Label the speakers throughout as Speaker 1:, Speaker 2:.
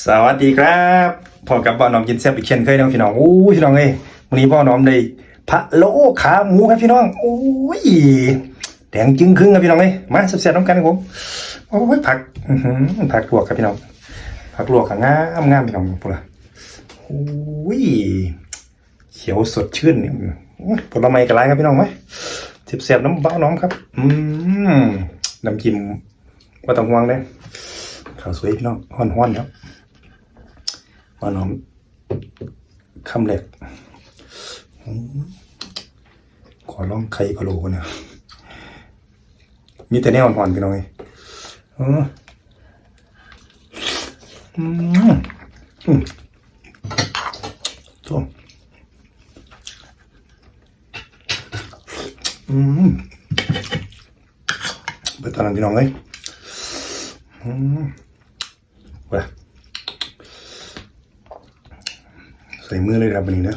Speaker 1: สวัสดีครับพอกับบ่าน้อมกินแซ่บอีกเช่นเคยน้องพี่น้องอู้พี่น้องเอ้ยวันนี้บ่าวน้อมได้พะโล้ขาหมูครับพี่น้องโอ้ยแดงจึงครึ่งครับพี่น้องเอ้ยมาแซ่บๆน้ำกันครับผมโอ้ยผักผักลวกครับพี่น้องผักลวกกับงามงามพี่น้องปุ๊ละโอ้ยเขียวสดชื่นผลไม้กระไรครับพี่น้องไหมแซ่บๆน้ำบ่าน้อมครับ อืมน้ำจิ้มว่าต้องห่วงเลยข้าวสวยพี่น้องฮ้อนๆครับ ว่าน้องคำเหล็กขอลองไข่พะโล้นะมีแต่แนวอ่อนๆพี่น้องเอ้ยอืมอืมส้มอืมไปตอนนั้นพี่น้องเอ้ยอืมไป ใส่มือเลยครับวันนี้นะ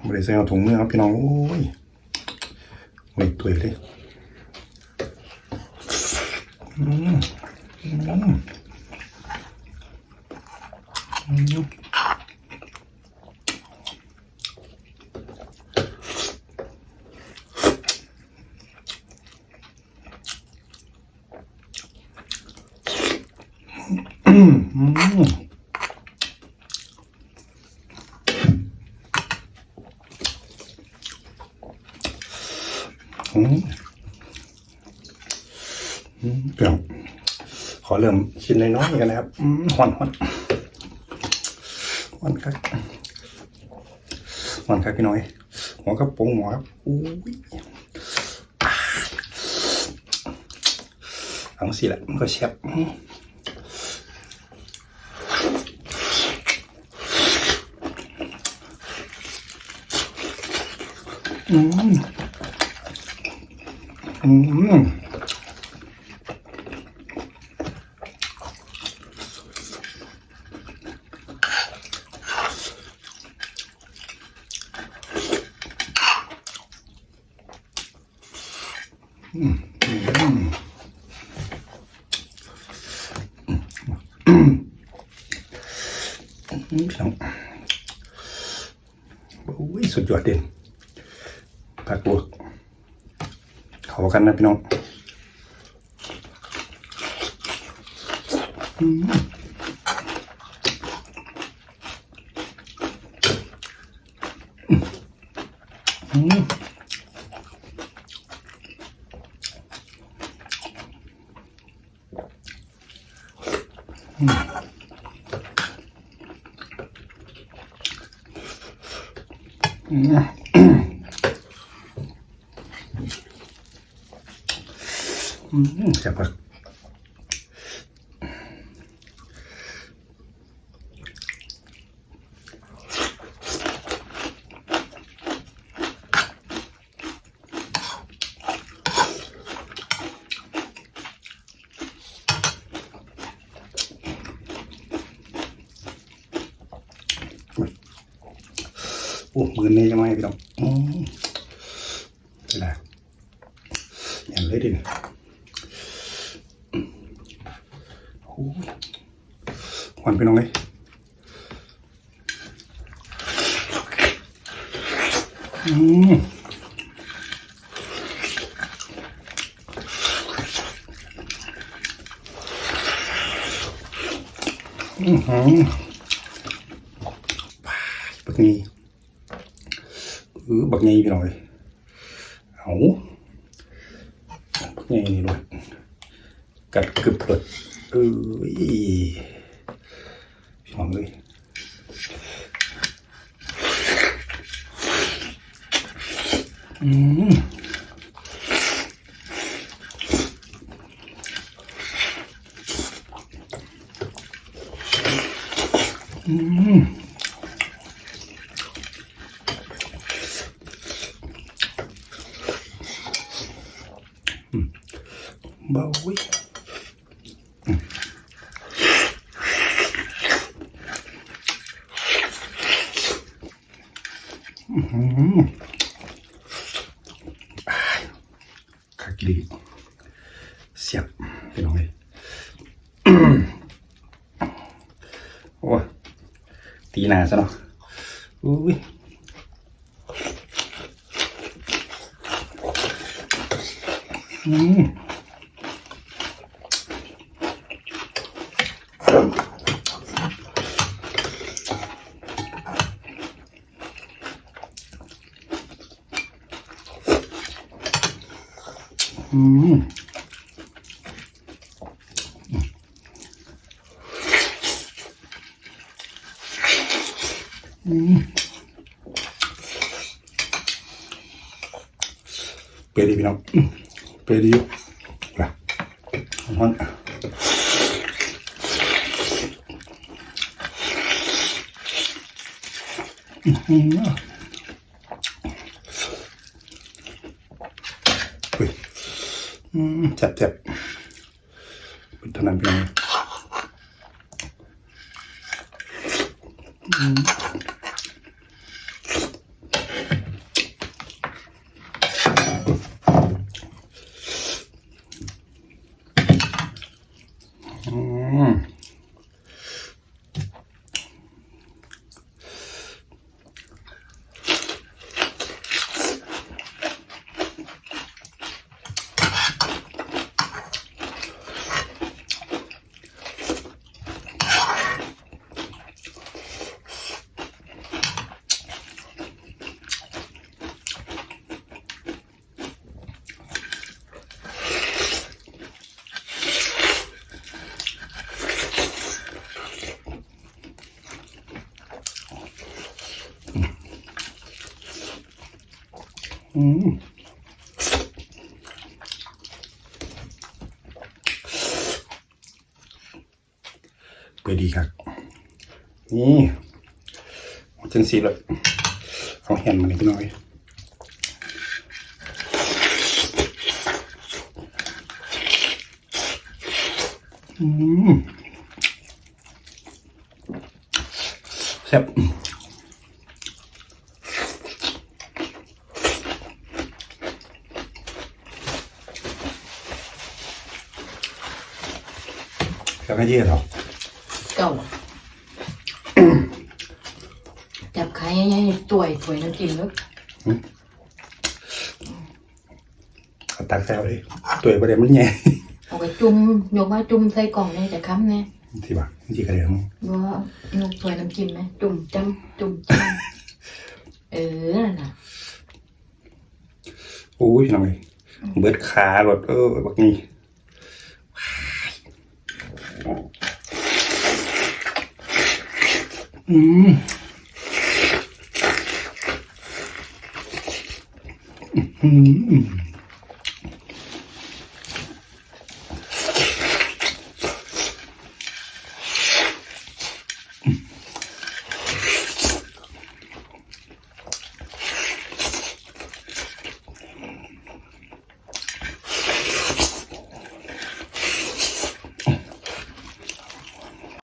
Speaker 1: ไม่ได้ใส่เอาถุงมือครับพี่น้อง โอ้ยไม่ตัวเลยอืมอืมอืมอืม อืมอืม เปรี้ยวขอเริ่มชิ้นน้อยๆกันนะครับหอนหอนหอนครับหอนครับพี่น้อยหัวกระโปรงหมอครับอุ้ยอ่าเอาสิแหละมันก็แซ่บอืม อืมอืมอืมอืมอืม เขากันนะพี่น้องอืมอืมอืมอืม แซ่บมากโอ้มือนี่ยังไงพี่น้องอืมเป็นไรอย่างเลยดิเนี่ย โอ้ย หวานไปน้องเลยอืมอือหือบักนี้เออบักนี้พี่น้อยเอาบักนี้นี่ด้วยกัดกึบเลย เอ้ยพี่น้อ ขากิลีเสียบพี่น้องเลยโอ้ตีหนาซะเนาะอุ้ยอืม อืมเปรี้ยวดีพี่น้องอืมเปรี้ยวดีอยู่ไปร้อนอื้อหืออุ้ยอืม เจ็บเจ็บเป็นเท่านั้นเพียง อืมเปรี้ยดีครับ นี่จังสีเลยเอาแฮนมาหน่อยพี่น้อยอืมแซ่บ แล้วก็เยี่ยเหรอ
Speaker 2: เก่าจับไข่ให้ตัวยตัวยน้ำกินลูก
Speaker 1: เอาตักแซวเลยตัวประเด็นมันแย่
Speaker 2: เอาไปจุ่มยกมาจุ่มใส่กล่องเนี่ยจะค้ำเนี่ย
Speaker 1: ที่บ้าที่กระเดียง
Speaker 2: ว่ายกตัวยน้ำกินไหมจุ่มจ้ำจุ่มจ้ำเออนั่นน่ะ
Speaker 1: โอ้ยน้องเลยเบิดขาหลดเออบักนี่ อืมอืม